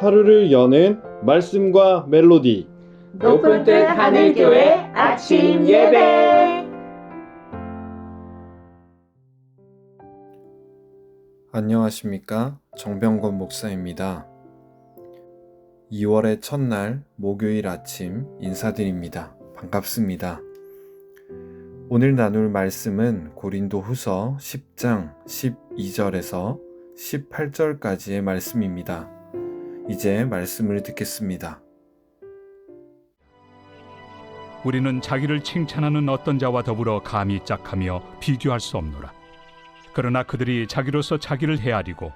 하루를 여는 말씀과 멜로디. 높은 뜻 하늘교회 아침 예배. 안녕하십니까? 정병건 목사입니다. 2월의 첫날 목요일 아침 인사드립니다. 반갑습니다. 오늘 나눌 말씀은 고린도 후서 10장 12절에서 18절까지의 말씀입니다 이제 말씀을 듣겠습니다 우리는 자기를 칭찬하는 어떤 자와 더불어 감히 짝하며 비교할 수 없노라. 그러나 그들이 자기로서 자기를 헤아리고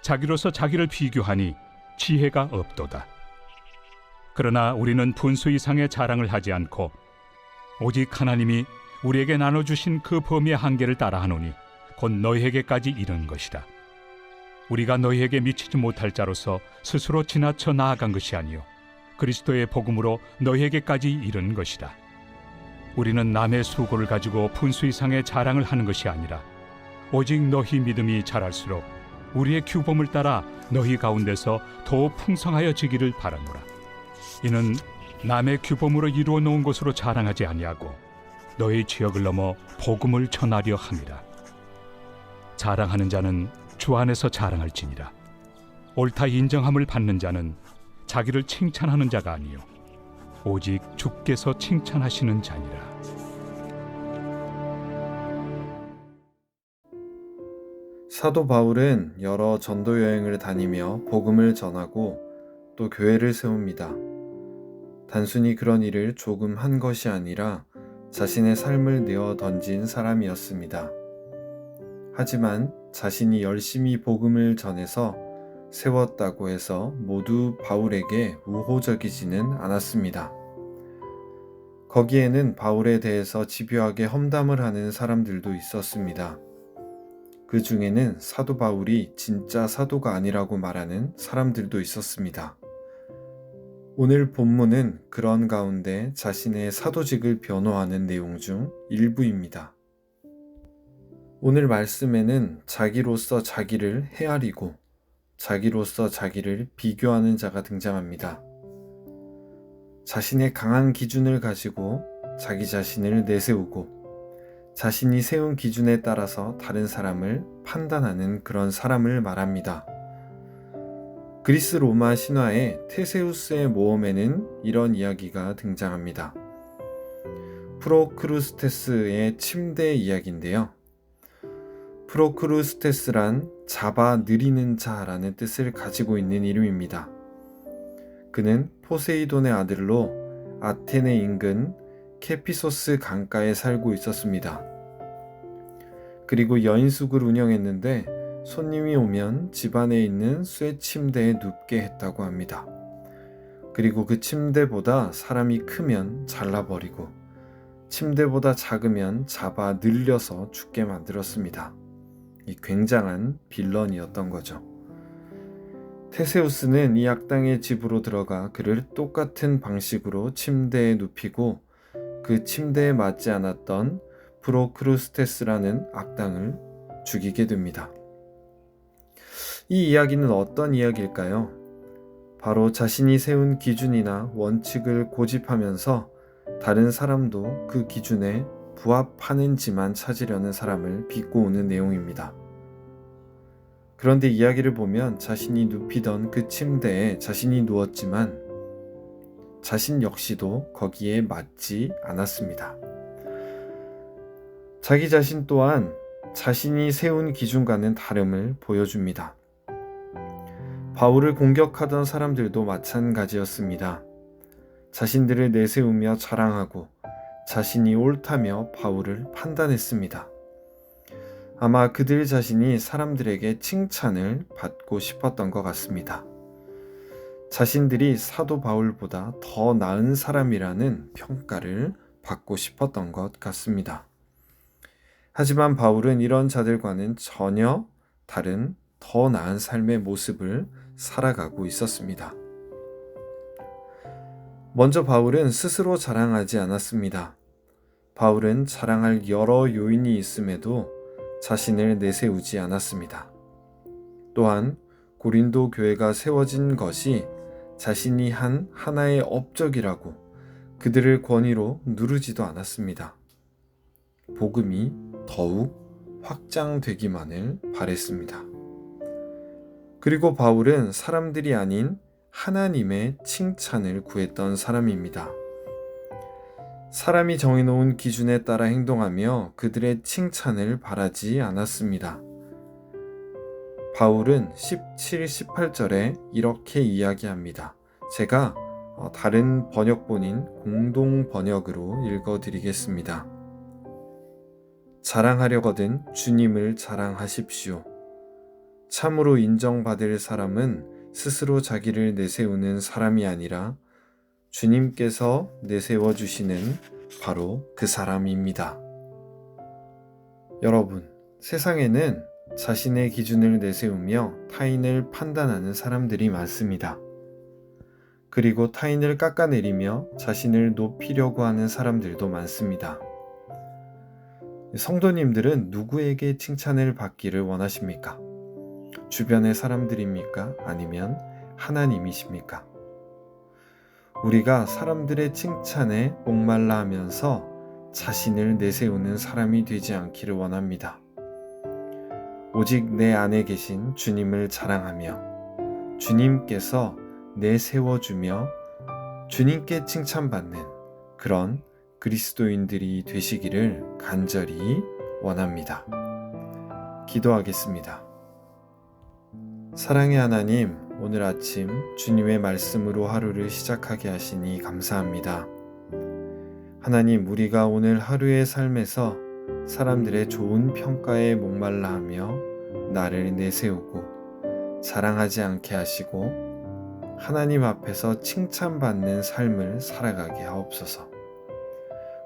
자기로서 자기를 비교하니 지혜가 없도다. 그러나 우리는 분수 이상의 자랑을 하지 않고 오직 하나님이 우리에게 나눠 주신 그 범위의 한계를 따라 하노니 곧 너희에게까지 이른 것이다. 우리가 너희에게 미치지 못할 자로서 스스로 지나쳐 나아간 것이 아니요 그리스도의 복음으로 너희에게까지 이른 것이다. 우리는 남의 수고를 가지고 분수 이상의 자랑을 하는 것이 아니라 오직 너희 믿음이 자랄수록 우리의 규범을 따라 너희 가운데서 더 풍성하여 지기를 바라노라. 이는 남의 규범으로 이루어 놓은 것으로 자랑하지 아니하고 너희 지역을 넘어 복음을 전하려 함이라. 자랑하는 자는 주 안에서 자랑할지니라. 옳다 인정함을 받는 자는 자기를 칭찬하는 자가 아니요 오직 주께서 칭찬하시는 자니라. 사도 바울은 여러 전도 여행을 다니며 복음을 전하고 또 교회를 세웁니다. 단순히 그런 일을 조금 한 것이 아니라 자신의 삶을 내어 던진 사람이었습니다. 하지만 자신이 열심히 복음을 전해서 세웠다고 해서 모두 바울에게 우호적이지는 않았습니다. 거기에는 바울에 대해서 집요하게 험담을 하는 사람들도 있었습니다. 그 중에는 사도 바울이 진짜 사도가 아니라고 말하는 사람들도 있었습니다. 오늘 본문은 그런 가운데 자신의 사도직을 변호하는 내용 중 일부입니다. 오늘 말씀에는 자기로서 자기를 헤아리고 자기로서 자기를 비교하는 자가 등장합니다. 자신의 강한 기준을 가지고 자기 자신을 내세우고 자신이 세운 기준에 따라서 다른 사람을 판단하는 그런 사람을 말합니다. 그리스 로마 신화의 테세우스의 모험에는 이런 이야기가 등장합니다. 프로크루스테스의 침대 이야기인데요. 프로크루스테스란 잡아 느리는 자라는 뜻을 가지고 있는 이름입니다. 그는 포세이돈의 아들로 아테네 인근 케피소스 강가에 살고 있었습니다. 그리고 여인숙을 운영했는데 손님이 오면 집안에 있는 쇠 침대에 눕게 했다고 합니다. 그리고 그 침대보다 사람이 크면 잘라버리고 침대보다 작으면 잡아 늘려서 죽게 만들었습니다. 이 굉장한 빌런이었던 거죠. 테세우스는 이 악당의 집으로 들어가 그를 똑같은 방식으로 침대에 눕히고 그 침대에 맞지 않았던 프로크루스테스라는 악당을 죽이게 됩니다. 이 이야기는 어떤 이야기일까요? 바로 자신이 세운 기준이나 원칙을 고집하면서 다른 사람도 그 기준에 부합하는지만 찾으려는 사람을 비꼬 오는 내용입니다. 그런데 이야기를 보면 자신이 눕히던 그 침대에 자신이 누웠지만 자신 역시도 거기에 맞지 않았습니다. 자기 자신 또한 자신이 세운 기준과는 다름을 보여줍니다. 바울을 공격하던 사람들도 마찬가지였습니다. 자신들을 내세우며 자랑하고 자신이 옳다며 바울을 판단했습니다. 아마 그들 자신이 사람들에게 칭찬을 받고 싶었던 것 같습니다. 자신들이 사도 바울보다 더 나은 사람이라는 평가를 받고 싶었던 것 같습니다. 하지만 바울은 이런 자들과는 전혀 다른 더 나은 삶의 모습을 살아가고 있었습니다. 먼저 바울은 스스로 자랑하지 않았습니다. 바울은 자랑할 여러 요인이 있음에도 자신을 내세우지 않았습니다. 또한 고린도 교회가 세워진 것이 자신이 한 하나의 업적이라고 그들을 권위로 누르지도 않았습니다. 복음이 더욱 확장되기만을 바랬습니다. 그리고 바울은 사람들이 아닌 하나님의 칭찬을 구했던 사람입니다. 사람이 정해놓은 기준에 따라 행동하며 그들의 칭찬을 바라지 않았습니다. 바울은 17, 18절에 이렇게 이야기합니다. 제가 어, 다른 번역본인 공동 번역으로 읽어드리겠습니다. 자랑하려거든 주님을 자랑하십시오. 참으로 인정받을 사람은 스스로 자기를 내세우는 사람이 아니라 주님께서 내세워 주시는 바로 그 사람입니다. 여러분, 세상에는 자신의 기준을 내세우며 타인을 판단하는 사람들이 많습니다. 그리고 타인을 깎아내리며 자신을 높이려고 하는 사람들도 많습니다. 성도님들은 누구에게 칭찬을 받기를 원하십니까? 주변의 사람들입니까? 아니면 하나님이십니까? 우리가 사람들의 칭찬에 목말라 하면서 자신을 내세우는 사람이 되지 않기를 원합니다. 오직 내 안에 계신 주님을 자랑하며 주님께서 내세워주며 주님께 칭찬받는 그런 그리스도인들이 되시기를 간절히 원합니다. 기도하겠습니다. 사랑의 하나님, 오늘 아침 주님의 말씀으로 하루를 시작하게 하시니 감사합니다. 하나님, 우리가 오늘 하루의 삶에서 사람들의 좋은 평가에 목말라 하며 나를 내세우고 자랑하지 않게 하시고 하나님 앞에서 칭찬받는 삶을 살아가게 하옵소서.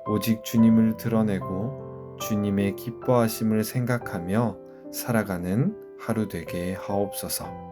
오직 주님을 드러내고 주님의 기뻐하심을 생각하며 살아가는 하루 되게 하옵소서.